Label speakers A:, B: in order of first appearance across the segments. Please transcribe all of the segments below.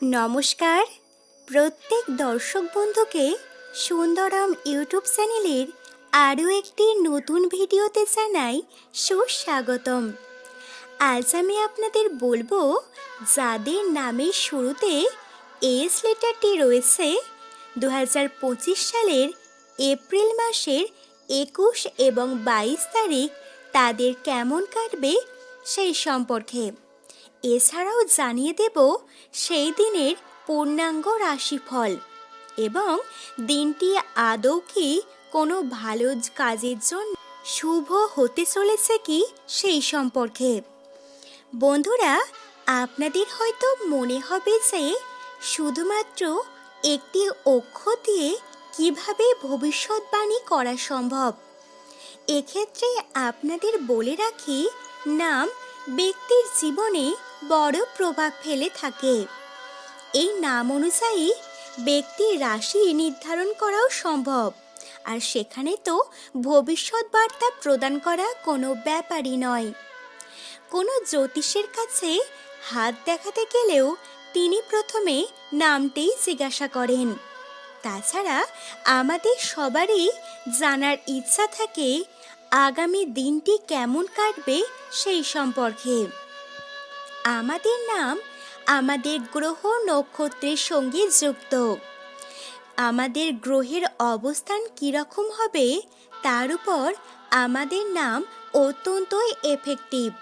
A: নমস্কার। প্রত্যেক দর্শক বন্ধুকে সুন্দরম ইউটিউব চ্যানেলের আরও একটি নতুন ভিডিওতে জানাই সুস্বাগতম। আজ আমি আপনাদের বলব, যাদের নামের শুরুতে এস লেটারটি রয়েছে দু হাজার পঁচিশ সালের এপ্রিল মাসের একুশ এবং বাইশ তারিখ তাদের কেমন কাটবে সেই সম্পর্কে। এছাড়াও জানিয়ে দেব সেই দিনের পূর্ণাঙ্গ রাশিফল এবং দিনটি আদৌ কি কোনো ভালো কাজের জন্য শুভ হতে চলেছে কি সেই সম্পর্কে। বন্ধুরা, আপনাদের হয়তো মনে হবে যে শুধুমাত্র একটি অক্ষর দিয়ে কীভাবে ভবিষ্যৎবাণী করা সম্ভব, এক্ষেত্রে আপনাদের বলে রাখি নাম ব্যক্তির জীবনে বড় প্রভাব ফেলে থাকে। এই নাম অনুযায়ী ব্যক্তির রাশি নির্ধারণ করাও সম্ভব। আর সেখানে তো ভবিষ্যৎ বার্তা প্রদান করা কোনো ব্যাপারই নয়। কোনো জ্যোতিষের কাছে হাত দেখাতে গেলেও তিনি প্রথমে নামতেই জিজ্ঞাসা করেন। তাছাড়া আমাদের সবারই জানার ইচ্ছা থাকে, আগামী দিনটি কেমন কাটবে সেই সম্পর্কে। আমাদের নাম আমাদের গ্রহ নক্ষত্রের সঙ্গে যুক্ত। আমাদের গ্রহের অবস্থান কীরকম হবে তার উপর আমাদের নাম অত্যন্তই এফেক্টিভ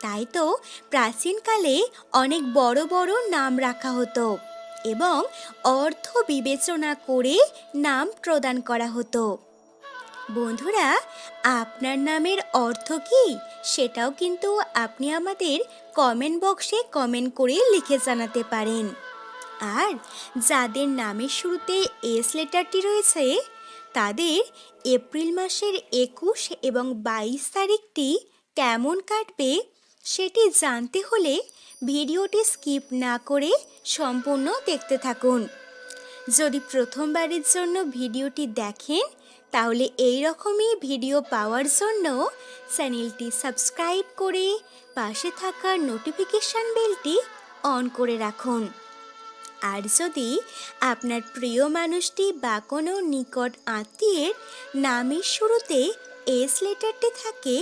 A: তাই তো প্রাচীনকালে অনেক বড় বড় নাম রাখা হতো এবং অর্থ বিবেচনা করে নাম প্রদান করা হতো। বন্ধুরা, আপনার নামের অর্থ কি? সেটাও কিন্তু আপনি আমাদের কমেন্ট বক্সে কমেন্ট করে লিখে জানাতে পারেন। আর যাদের নামের শুরুতে এস লেটারটি রয়েছে, তাদের এপ্রিল মাসের একুশ এবং বাইশ তারিখটি কেমন কাটবে সেটি জানতে হলে ভিডিওটি স্কিপ না করে সম্পূর্ণ দেখতে থাকুন। যদি প্রথমবারের জন্য ভিডিওটি দেখেন তাহলে এই রকমই ভিডিও পাওয়ার জন্য চ্যানেলটি সাবস্ক্রাইব করে পাশে থাকা নোটিফিকেশান বেলটি অন করে রাখুন। আর যদি আপনার প্রিয় মানুষটি বা কোনো নিকট আত্মীয়ের নামের শুরুতে এস লেটারটি থাকে,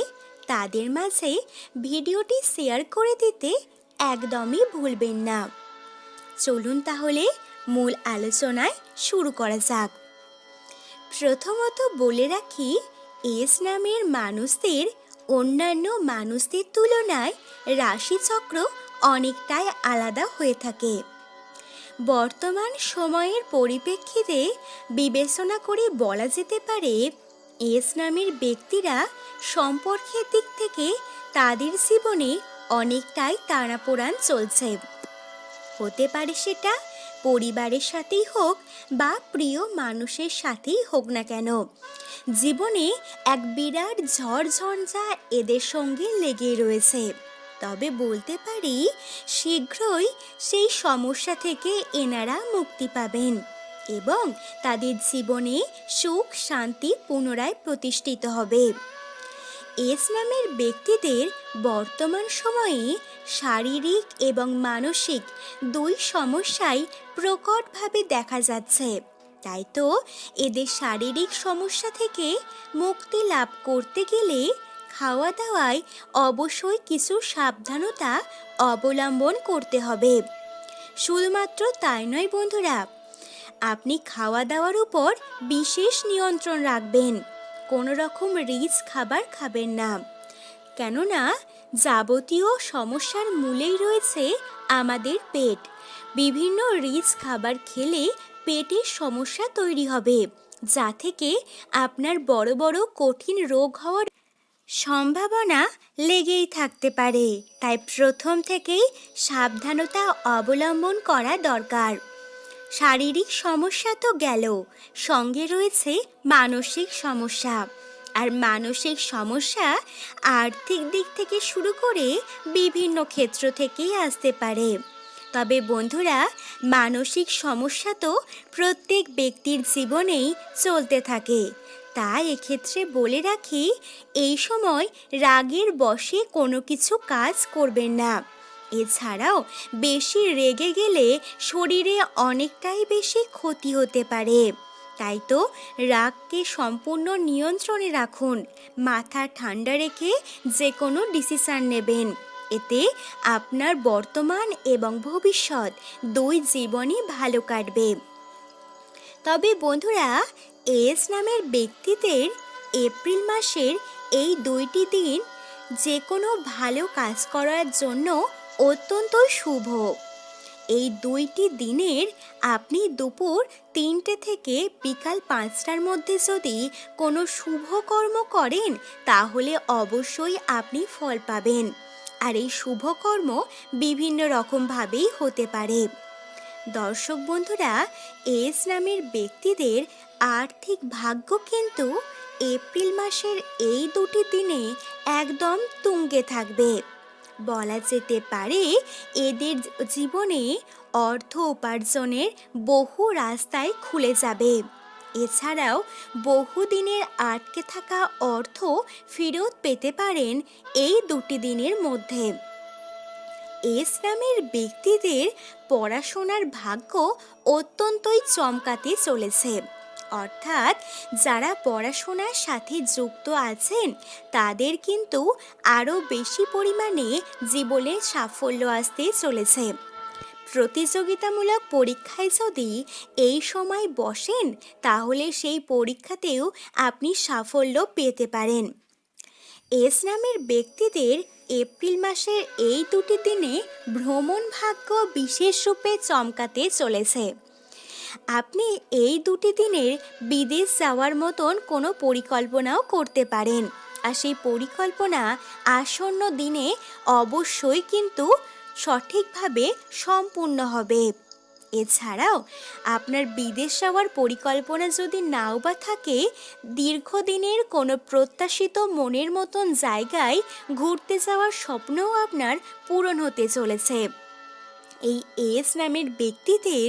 A: তাদের মাঝে ভিডিওটি শেয়ার করে দিতে একদমই ভুলবেন না। চলুন তাহলে মূল আলোচনায় শুরু করা যাক। প্রথমত বলে রাখি, এস নামের মানুষদের অন্যান্য মানুষদের তুলনায় রাশিচক্র অনেকটাই আলাদা হয়ে থাকে। বর্তমান সময়ের পরিপ্রেক্ষিতে বিবেচনা করে বলা যেতে পারে, এস নামের ব্যক্তিরা সম্পর্কের দিক থেকে তাদের জীবনে অনেকটাই তাড়াপোড়ান চলছে। হতে পারে সেটা পরিবারের সাথেই হোক বা প্রিয় মানুষের সাথেই হোক না কেন, জীবনে এক বিরাট ঝড় ঝঞ্ঝা এদের সঙ্গে লেগে রয়েছে। তবে বলতে পারি, শীঘ্রই সেই সমস্যা থেকে এনারা মুক্তি পাবেন এবং তাদের জীবনে সুখ শান্তি পুনরায় প্রতিষ্ঠিত হবে। এস নামের ব্যক্তিদের বর্তমান সময়ে শারীরিক এবং মানসিক দুই সমস্যাই প্রকটভাবে দেখা যাচ্ছে। তাই তো এদের শারীরিক সমস্যা থেকে মুক্তি লাভ করতে গেলে খাওয়া দাওয়ায় অবশ্যই কিছু সাবধানতা অবলম্বন করতে হবে। শুধুমাত্র তাই নয় বন্ধুরা, আপনি খাওয়া দাওয়ার উপর বিশেষ নিয়ন্ত্রণ রাখবেন। কোনো রকম রিচ খাবার খাবেন না। কেননা যাবতীয় সমস্যার মূলেই রয়েছে আমাদের পেট। বিভিন্ন রিচ খাবার খেলে পেটের সমস্যা তৈরি হবে, যা থেকে আপনার বড় বড় কঠিন রোগ হওয়ার সম্ভাবনা লেগেই থাকতে পারে। তাই প্রথম থেকেই সাবধানতা অবলম্বন করা দরকার। শারীরিক সমস্যা তো গেল, সঙ্গে রয়েছে মানসিক সমস্যা। আর মানসিক সমস্যা আর্থিক দিক থেকে শুরু করে বিভিন্ন ক্ষেত্র থেকেই আসতে পারে। তবে বন্ধুরা, মানসিক সমস্যা তো প্রত্যেক ব্যক্তির জীবনেই চলতে থাকে। তাই এক্ষেত্রে বলে রাখি, এই সময় রাগের বশে কোনো কিছু কাজ করবেন না। এছাড়াও বেশি রেগে গেলে শরীরে অনেকটাই বেশি ক্ষতি হতে পারে। তাই তো রাগকে সম্পূর্ণ নিয়ন্ত্রণে রাখুন। মাথা ঠান্ডা রেখে যে কোনো ডিসিশান নেবেন। এতে আপনার বর্তমান এবং ভবিষ্যৎ দুই জীবনই ভালো কাটবে। তবে বন্ধুরা, এস নামের ব্যক্তিদের এপ্রিল মাসের এই দুইটি দিন যে কোনো ভালো কাজ করার জন্য অত্যন্ত শুভ। এই দুইটি দিনের আপনি দুপুর তিনটে থেকে বিকাল পাঁচটার মধ্যে যদি কোনো শুভ কর্ম করেন, তাহলে অবশ্যই আপনি ফল পাবেন। আর এই শুভ কর্ম বিভিন্ন রকমভাবেই হতে পারে। দর্শক বন্ধুরা, এস নামের ব্যক্তিদের আর্থিক ভাগ্য কিন্তু এপ্রিল মাসের এই দুটি দিনে একদম তুঙ্গে থাকবে। বলা যেতে পারে, এদের জীবনে অর্থ উপার্জনের বহু রাস্তায় খুলে যাবে। এছাড়াও, বহুদিনের আটকে থাকা অর্থ ফেরত পেতে পারেন এই দুটি দিনের মধ্যে। এস নামের ব্যক্তিদের পড়াশোনার ভাগ্য অত্যন্তই চমকাতে চলেছে। অর্থাৎ যারা পড়াশোনার সাথে যুক্ত আছেন, তাদের কিন্তু আরও বেশি পরিমাণে জীবনে সাফল্য আসতে চলেছে। প্রতিযোগিতামূলক পরীক্ষায় যদি এই সময় বসেন, তাহলে সেই পরীক্ষাতেও আপনি সাফল্য পেতে পারেন। এস নামের ব্যক্তিদের এপ্রিল মাসের এই দুটি দিনে ভ্রমণ ভাগ্য বিশেষ রূপে চমকাতে চলেছে। আপনি এই দুটি দিনের বিদেশ যাওয়ার মতন কোনো পরিকল্পনাও করতে পারেন। আর সেই পরিকল্পনা আসন্ন দিনে অবশ্যই কিন্তু সঠিকভাবে সম্পূর্ণ হবে। এছাড়াও আপনার বিদেশ যাওয়ার পরিকল্পনা যদি নাও বা থাকে, দীর্ঘদিনের কোনো প্রত্যাশিত মনের মতন জায়গায় ঘুরতে যাওয়ার স্বপ্নও আপনার পূরণ হতে চলেছে। এই এস নামের ব্যক্তিদের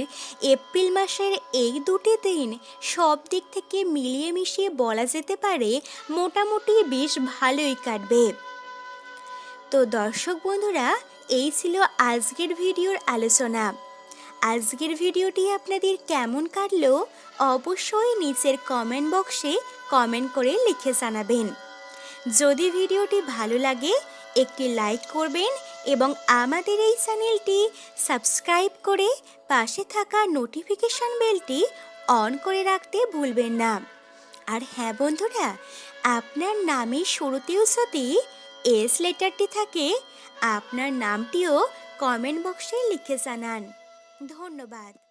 A: এপ্রিল মাসের এই দুটি দিন সব দিক থেকে মিলিয়ে মিশিয়ে বলা যেতে পারে মোটামুটি বেশ ভালোই কাটবে। তো দর্শক বন্ধুরা, এই ছিল আজকের ভিডিওর আলোচনা। আজকের ভিডিওটি আপনাদের কেমন কাটলো অবশ্যই নিচের কমেন্ট বক্সে কমেন্ট করে লিখে জানাবেন। যদি ভিডিওটি ভালো লাগে একটি লাইক করবেন এবং আমাদের এই চ্যানেলটি সাবস্ক্রাইব করে পাশে থাকা নোটিফিকেশন বেলটি অন করে রাখতে ভুলবেন না। আর হ্যাঁ বন্ধুরা, আপনার নামের শুরুতেও যদি এস লেটারটি থাকে, আপনার নামটিও কমেন্ট বক্সে লিখে জানান। ধন্যবাদ।